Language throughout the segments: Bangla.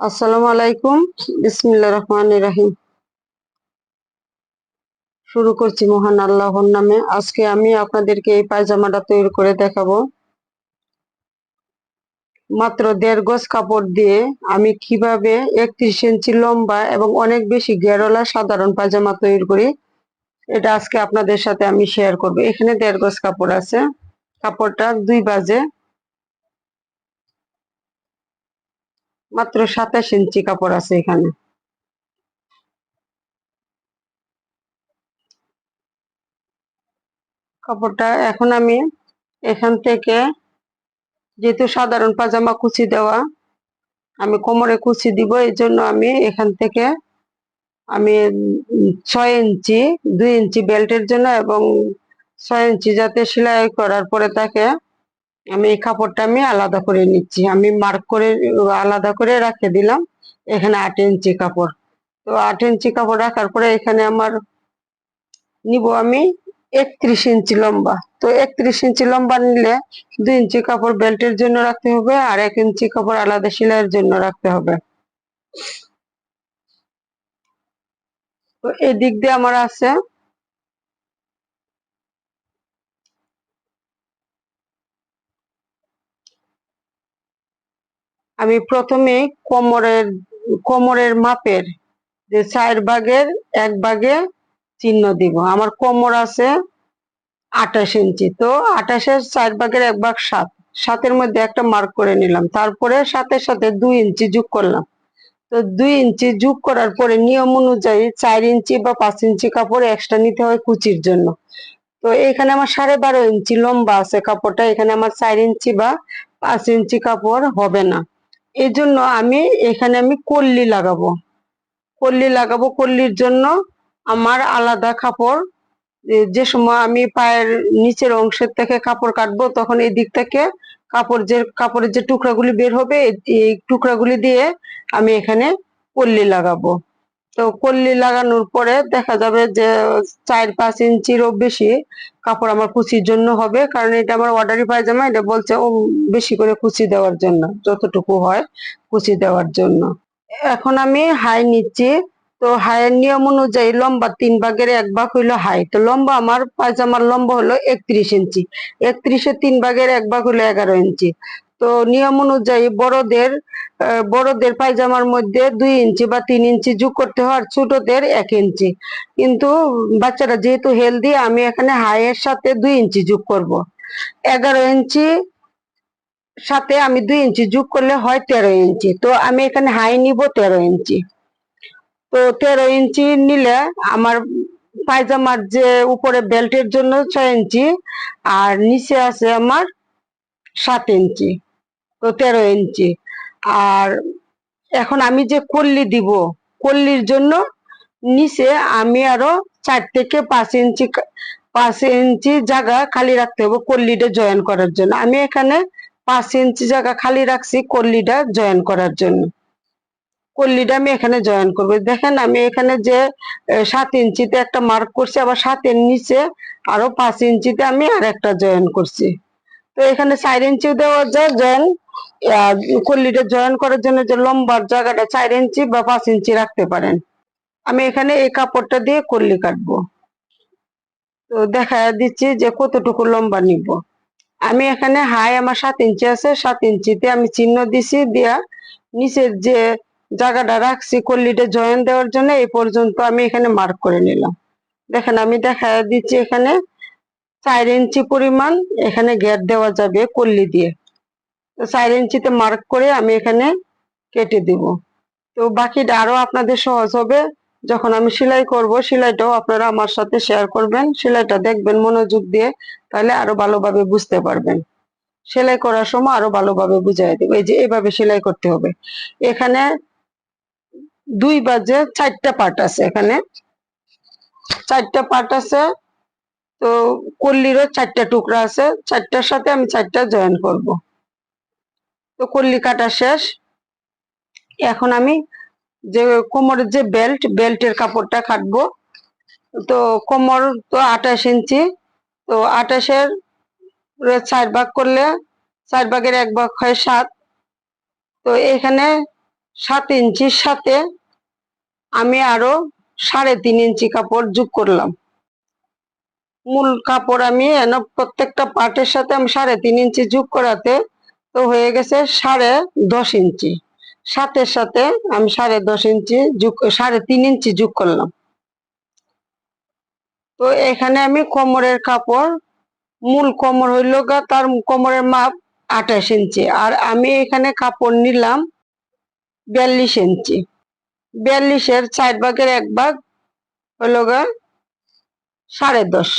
আসসালামু আলাইকুম। বিসমিল্লাহ রহমান রাহিম। শুরু করছি মহান আল্লাহর নামে। আজকে আমি আপনাদেরকে এই পায়জামাটা তৈরি করে দেখাবো। মাত্র দেড় গজ কাপড় দিয়ে আমি কীভাবে একত্রিশ ইঞ্চি লম্বা এবং অনেক বেশি গেরলা সাধারণ পায়জামা তৈরি করি, এটা আজকে আপনাদের সাথে আমি শেয়ার করব। এখানে দেড় গজ কাপড় আছে। কাপড়টা দুই বাজে মাত্র সাতাশ ইঞ্চি কাপড় আছে এখানে। কাপড়টা এখন আমি এখান থেকে যেহেতু সাধারণ পাজামা কুচি দেওয়া, আমি কোমরে কুচি দিব এই জন্য আমি এখান থেকে আমি ছয় ইঞ্চি, দুই ইঞ্চি বেল্টের জন্য এবং ছয় ইঞ্চি যাতে সেলাই করার পরে তাকে আমি এই কাপড়টা আমি আলাদা করে নিচ্ছি। আমি মার্ক করে, আলাদা করে রাখে দিলাম, এখানে আট ইঞ্চি কাপড়। তো আট ইঞ্চি কাপড় রাখার পরে এখানে আমার নিব আমি একত্রিশ ইঞ্চি লম্বা। তো একত্রিশ ইঞ্চি লম্বা নিলে দুই ইঞ্চি কাপড় বেল্টের জন্য রাখতে হবে আর এক ইঞ্চি কাপড় আলাদা সেলাইয়ের জন্য রাখতে হবে। তো এদিক দিয়ে আমার আছে আমি প্রথমে কোমরের কোমরের মাপের যে চার ভাগের এক ভাগে চিহ্ন দিব। আমার কোমর আছে আঠাশ ইঞ্চি। তো আঠাশের চার ভাগের এক ভাগ সাত। সাতের মধ্যে একটা মার্ক করে নিলাম। তারপরে সাথে সাথে দুই ইঞ্চি যোগ করলাম। তো দুই ইঞ্চি যোগ করার পরে নিয়ম অনুযায়ী চার ইঞ্চি বা পাঁচ ইঞ্চি কাপড় এক্সট্রা নিতে হয় কুচির জন্য। তো এখানে আমার সাড়ে বারো ইঞ্চি লম্বা আছে কাপড়টা। এখানে আমার চার ইঞ্চি বা পাঁচ ইঞ্চি কাপড় হবে না। এই জন্য আমি এখানে আমি কল্লি লাগাবো। কল্লি লাগাবো, কল্লির জন্য আমার আলাদা কাপড়। যে সময় আমি পায়ের নিচের অংশের থেকে কাপড় কাটবো, তখন এই দিক থেকে কাপড় যে, কাপড়ের যে টুকরাগুলি বের হবে এই টুকরাগুলি দিয়ে আমি এখানে কল্লি লাগাবো। তো কল্লি লাগানোর পরে দেখা যাবে যে চার পাঁচ ইঞ্চিরও বেশি কাপড় আমার কুচির জন্য হবে, কারণ এটা আমার অর্ডারি পায়জামা, এটা বলছে ও বেশি করে কুচি দেওয়ার জন্য, যতটুকু হয় কুচি দেওয়ার জন্য। এখন আমি হাই নিচ্ছি, তো হাইয়ের নিয়ম অনুযায়ী লম্বা তিন ভাগের এক ভাগ হইল হাই তো লম্বা আমার পায়জামার লম্বা হলো একত্রিশ ইঞ্চি একত্রিশের তিন ভাগের এক ভাগ হলো এগারো ইঞ্চি। তো নিয়ম অনুযায়ী বড়দের বড়দের পায়জামার মধ্যে দুই ইঞ্চি বা তিন ইঞ্চি যোগ করতে হয় আর ছোটদের এক ইঞ্চি। কিন্তু বাচ্চারা যেহেতু হেলদি আমি এখানে হাইয়ের সাথে দুই ইঞ্চি যোগ করব। এগারো ইঞ্চি সাথে আমি দুই ইঞ্চি যোগ করলে হয় তেরো ইঞ্চি। তো আমি এখানে হাই নিব তেরো ইঞ্চি। তো তেরো ইঞ্চি নিলে আমার পায়জামার যে উপরে বেল্টের জন্য ছয় ইঞ্চি আর নিচে আছে আমার সাত ইঞ্চি। তেরো ইঞ্চি। আর এখন আমি যে কল্লি দিব, কল্লির জন্য নিচে আমি আরও চার থেকে পাঁচ ইঞ্চি পাঁচ ইঞ্চি জায়গা খালি রাখতে হবে কল্লিটা জয়েন করার জন্য। আমি এখানে পাঁচ ইঞ্চি জায়গা খালি রাখছি কল্লিটা জয়েন করার জন্য। কল্লিটা আমি এখানে জয়েন করব। দেখেন আমি এখানে যে সাত ইঞ্চিতে একটা মার্ক করছি, আবার সাতের নিচে আরও পাঁচ ইঞ্চিতে আমি আর একটা জয়েন করছি। তো এখানে চার ইঞ্চিও দেওয়া যায় জয়েন কল্লিটা জয়েন করার জন্য যে লম্বার জায়গাটা চার ইঞ্চি বা পাঁচ ইঞ্চি রাখতে পারেন। আমি এখানে এই কাপড়টা দিয়ে কল্লি কাটবো। তো দেখা দিচ্ছি যে কতটুকু লম্বা নিব। আমি এখানে হাই আমার সাত ইঞ্চি আছে, সাত ইঞ্চিতে আমি চিহ্ন দিছি দিয়া নিচের যে জায়গাটা রাখছি কল্লিটা জয়েন দেওয়ার জন্য এই পর্যন্ত আমি এখানে মার্ক করে নিলাম। দেখেন আমি দেখা দিচ্ছি এখানে চার ইঞ্চি পরিমাণ এখানে গ্যাপ দেওয়া যাবে কল্লি দিয়ে। তো চার ইঞ্চিতে মার্ক করে আমি এখানে কেটে দিব। তো বাকিটা আরও আপনাদের সহজ হবে। যখন আমি সেলাই করব, সেলাইটাও আপনারা আমার সাথে শেয়ার করবেন। সেলাইটা দেখবেন মনোযোগ দিয়ে, তাহলে আরও ভালোভাবে বুঝতে পারবেন। সেলাই করার সময় আরও ভালোভাবে বুঝাই দেবো। এই যে এভাবে সেলাই করতে হবে। এখানে দুই বাজে চারটা পার্ট আছে এখানে। চারটা পার্ট আছে তো কল্লিরও চারটা টুকরা আছে, চারটার সাথে আমি চারটা জয়েন করব। তো কল্লি কাটা শেষ। এখন আমি যে কোমরের যে বেল্ট, বেল্টের কাপড়টা কাটবো। তো কোমর তো আঠাশ ইঞ্চি, তো আঠাশের চার ভাগ করলে চার ভাগের এক ভাগ হয় সাত। তো এখানে সাত ইঞ্চির সাথে আমি আরও সাড়ে তিন ইঞ্চি কাপড় যোগ করলাম। মূল কাপড় আমি এন প্রত্যেকটা পার্টের সাথে আমি সাড়ে তিন ইঞ্চি যোগ করাতে তো হয়ে গেছে সাড়ে দশ ইঞ্চি। সাতের সাথে আমি সাড়ে দশ ইঞ্চি যোগ সাড়ে তিন ইঞ্চি যোগ করলাম। তো এখানে আমি কোমরের কাপড়, মূল কোমর হইল গা, তার কোমরের মাপ আঠাশ ইঞ্চি। আর আমি এখানে কাপড় নিলাম বিয়াল্লিশ ইঞ্চি। বিয়াল্লিশের চার ভাগের এক ভাগ হইল গা সাড়ে দশ।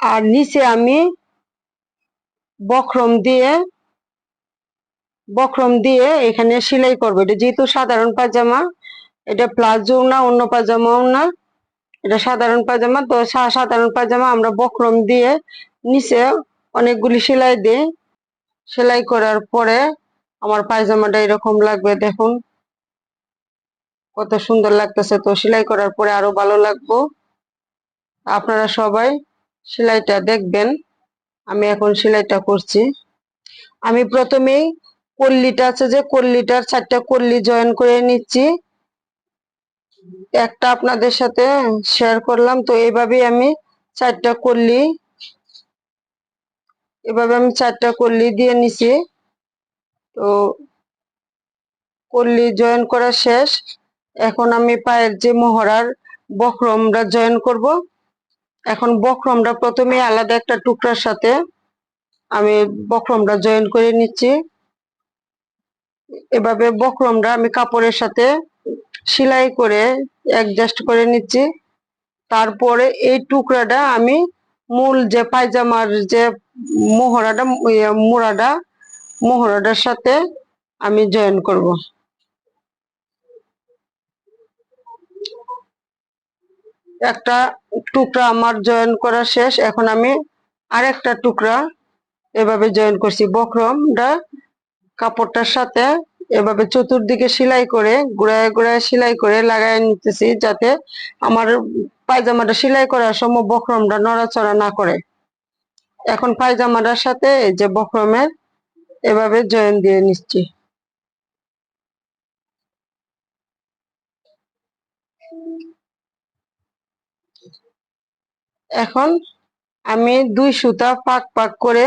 আর নিচে আমি বক্রম দিয়ে বক্রম দিয়ে এখানে সেলাই করব। এটা যেহেতু সাধারণ পাজামা, এটা প্লাজো না, অন্য পাজামাও না। এটা সাধারণ পাজামা, তো সাধারণ পাজামা আমরা বক্রম দিয়ে নিচে অনেকগুলি সেলাই দিই। সেলাই করার পরে আমার পায়জামাটা এরকম লাগবে, দেখুন। কত সুন্দর লাগতেছে। তো সেলাই করার পরে আরও ভালো লাগবো। আপনারা সবাই সেলাইটা দেখবেন, আমি এখন সেলাইটা করছি। আমি প্রথমেই কল্লিটা আছে যে কল্লিটার চারটা কল্লি জয়েন করে নিচ্ছি। একটা আপনাদের সাথে শেয়ার করলাম, তো এইভাবেই আমি চারটা কল্লি, এভাবে আমি চারটা কল্লি দিয়ে নিছি। তো কল্লি জয়েন করা শেষ। এখন আমি পায়ের যে মোহরার বক্রমটা জয়েন করব। এখন বক্রমটা প্রথমে আলাদা একটা টুকরার সাথে আমি বক্রমটা জয়েন করে নিচ্ছি। এভাবে বক্রমটা আমি কাপড়ের সাথে সেলাই করে অ্যাডজাস্ট করে নিচ্ছি। তারপরে এই টুকরাটা আমি মূল যে পায়জামার যে মোহরাটা ইয়ে, মোড়াটা মোহরাটার সাথে আমি জয়েন করব। একটা টুকরা আমার জয়েন করা শেষ। এখন আমি আরেকটা টুকরা এভাবে জয়েন করছি। বক্রমটা কাপড়টার সাথে এভাবে চতুর্দিকে সেলাই করে, ঘুরায় ঘুরায় সেলাই করে লাগাই নিতেছি যাতে আমার পায়জামাটা সেলাই করার সময় বক্রমটা নড়াচড়া না করে। এখন পায়জামাটার সাথে যে বক্রমের এভাবে জয়েন দিয়ে নিচ্ছি। এখন আমি দুই সুতা পাক পাক করে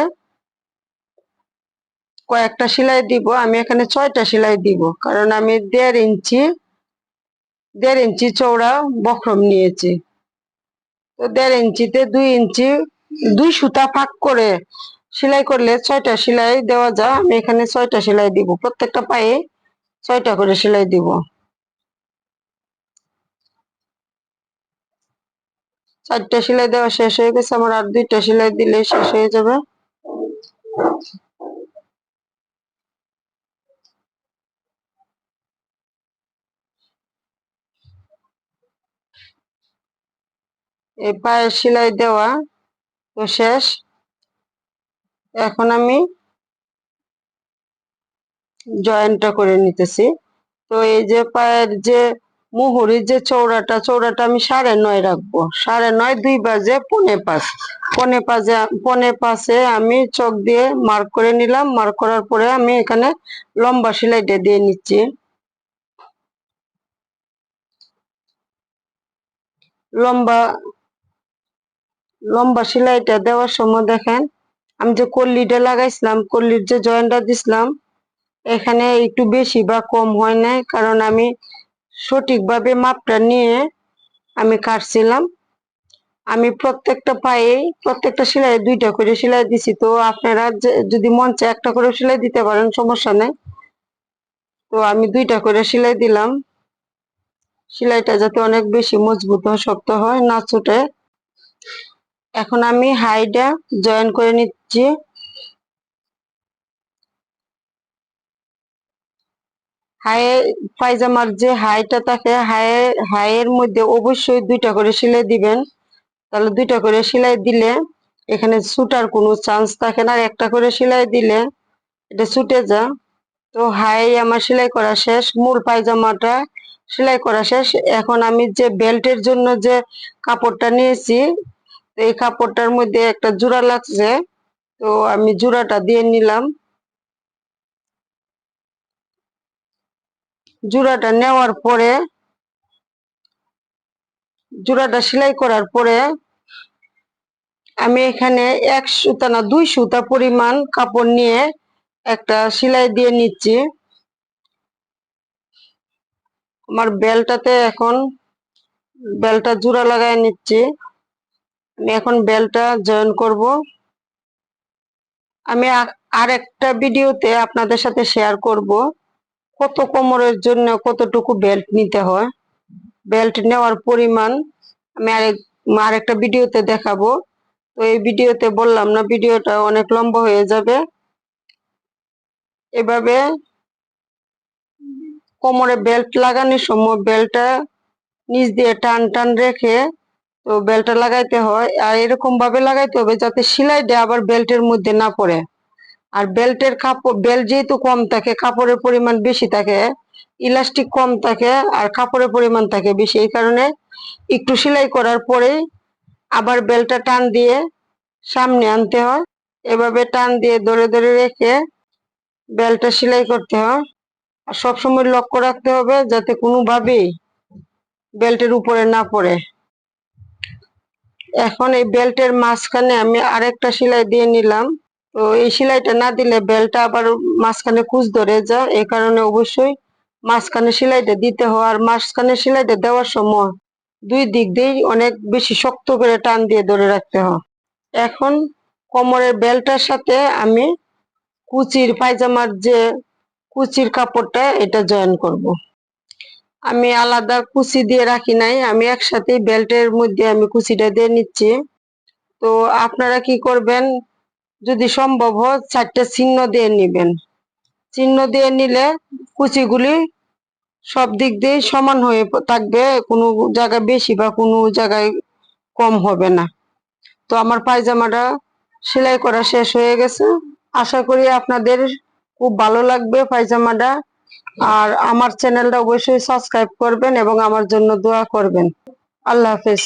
কয়েকটা সেলাই দিব। আমি এখানে ছয়টা সেলাই দিব, কারণ আমি দেড় ইঞ্চি দেড় ইঞ্চি চৌড়া বক্রম নিয়েছি। তো দেড় ইঞ্চিতে দুই ইঞ্চি, দুই সুতা পাক করে সেলাই করলে ছয়টা সেলাই দেওয়া যায়। আমি এখানে ছয়টা সেলাই দিব, প্রত্যেকটা পায়ে ছয়টা করে সেলাই দিব। চারটা সেলাই দেওয়া শেষ হয়ে গেছে, আমার আর দুইটা সেলাই দিলে শেষ হয়ে যাবে। এই পায়ের সেলাই দেওয়া তো শেষ। এখন আমি জয়েন্টটা করে নিতেছি। তো এই যে পায়ের যে মুহুরির যে চৌড়াটা চৌড়াটা আমি সাড়ে নয় রাখব। সাড়ে নয়, দুই বাজে, পনে পাঁচ। পনে পাঁচে পনে পাঁচে আমি চক দিয়ে মার্ক করে নিলাম। মার্ক করার পরে আমি এখানে লম্বা সেলাইটা দিয়ে নিচ্ছি। লম্বা লম্বা সেলাইটা দেওয়ার সময় দেখেন, আমি যে কল্লিটা লাগাইছিলাম, কল্লির যে জয়েন্টটা দিছিলাম, এখানে একটু বেশি বা কম হয় নাই, কারণ আমি সঠিকভাবে মাপটা নিয়ে আমি কাটছিলাম। আমি প্রত্যেকটা পায়ে, প্রত্যেকটা সেলাই দুইটা করে সেলাই দিছি। তো আপনারা যদি মন চায় একটা করে সেলাই দিতে পারেন, সমস্যা নেই। তো আমি দুইটা করে সেলাই দিলাম। সেলাইটা যাতে অনেক বেশি মজবুত হয়, শক্ত হয়, না ছুটে। এখন আমি হাইটা জয়েন করে নিচ্ছি। হায়ে পায়জামার যে হাইটা থাকে, হায়ে হাইয়ের মধ্যে অবশ্যই দুইটা করে সেলাই দিবেন। তাহলে দুইটা করে সেলাই দিলে এখানে ছুটার কোনো চান্স থাকে না। একটা করে সেলাই দিলে এটা ছুটে যা। তো হাই আমার সেলাই করা শেষ। মূল পায়জামাটা সেলাই করা শেষ। এখন আমি যে বেল্টের জন্য যে কাপড়টা নিয়েছি, তো এই কাপড়টার মধ্যে একটা জোড়া লাগছে। তো আমি জোড়াটা দিয়ে নিলাম। জোড়াটা নেওয়ার পরে, জোড়াটা সেলাই করার পরে আমি এখানে এক সুতা না দুই সুতা পরিমাণ কাপড় নিয়ে একটা সেলাই দিয়ে নিচ্ছি। আমার বেলটাতে এখন বেলটা জোড়া লাগাই নিচ্ছি। আমি এখন বেলটা জয়েন করব। আমি আর একটা ভিডিওতে আপনাদের সাথে শেয়ার করব। কত কোমরের জন্য কতটুকু বেল্ট নিতে হয়? বেল্ট নেওয়ার পরিমাণ আমি আরেক, আরেকটা ভিডিওতে দেখাবো। তো এই ভিডিওতে বললাম না, ভিডিওটা অনেক লম্বা হয়ে যাবে। এভাবে কোমরে বেল্ট লাগানোর সময় বেল্টটা নিচ দিয়ে টান টান রেখে তো বেল্টটা লাগাইতে হয়। আর এরকম ভাবে লাগাইতে হবে যাতে সেলাইটা আবার বেল্টের মধ্যে না পড়ে। আর বেল্টের কাপড়, বেল্ট যেহেতু কম থাকে, কাপড়ের পরিমাণ বেশি থাকে, ইলাস্টিক কম থাকে আর কাপড়ের পরিমাণ থাকে বেশি। এই কারণে একটু সেলাই করার পরে আবার বেল্টটা টান দিয়ে সামনে আনতে হয়। এভাবে টান দিয়ে ধরে ধরে রেখে বেল্টটা সেলাই করতে হয়। আর সবসময় লক্ষ্য রাখতে হবে যাতে কোনোভাবেই বেল্টের উপরে না পড়ে। এখন এই বেল্টের মাঝখানে আমি আরেকটা সেলাই দিয়ে নিলাম। তো এই সেলাইটা না দিলে বেল্টটা আবার মাঝখানে কুচ ধরে যায়। এই কারণে অবশ্যই মাঝখানে সেলাইটা দিতে হয়। আর মাঝখানে সেলাইটা দেওয়ার সময় দুই দিক দিয়েই অনেক বেশি শক্ত করে টান দিয়ে ধরে রাখতে হয়। এখন কোমরের বেল্টটার সাথে আমি কুচির পায়জামার যে কুচির কাপড়টা, এটা জয়েন করব। আমি আলাদা কুচি দিয়ে রাখি নাই, আমি একসাথে বেল্টের মধ্যে আমি কুচিটা দিয়ে নিচ্ছি। তো আপনারা কি করবেন যদি সম্ভব হয় চারটে চিহ্ন দিয়ে নিবেন। চিহ্ন দিয়ে নিলে কুচিগুলি সব দিক দিয়ে সমান হয়ে থাকবে, কোনো জায়গায় বেশি বা কোনো জায়গায় কম হবে না। তো আমার পায়জামাটা সেলাই করা শেষ হয়ে গেছে। আশা করি আপনাদের খুব ভালো লাগবে পায়জামাটা। আর আমার চ্যানেলটা অবশ্যই সাবস্ক্রাইব করবেন এবং আমার জন্য দোয়া করবেন। আল্লাহ হাফেজ।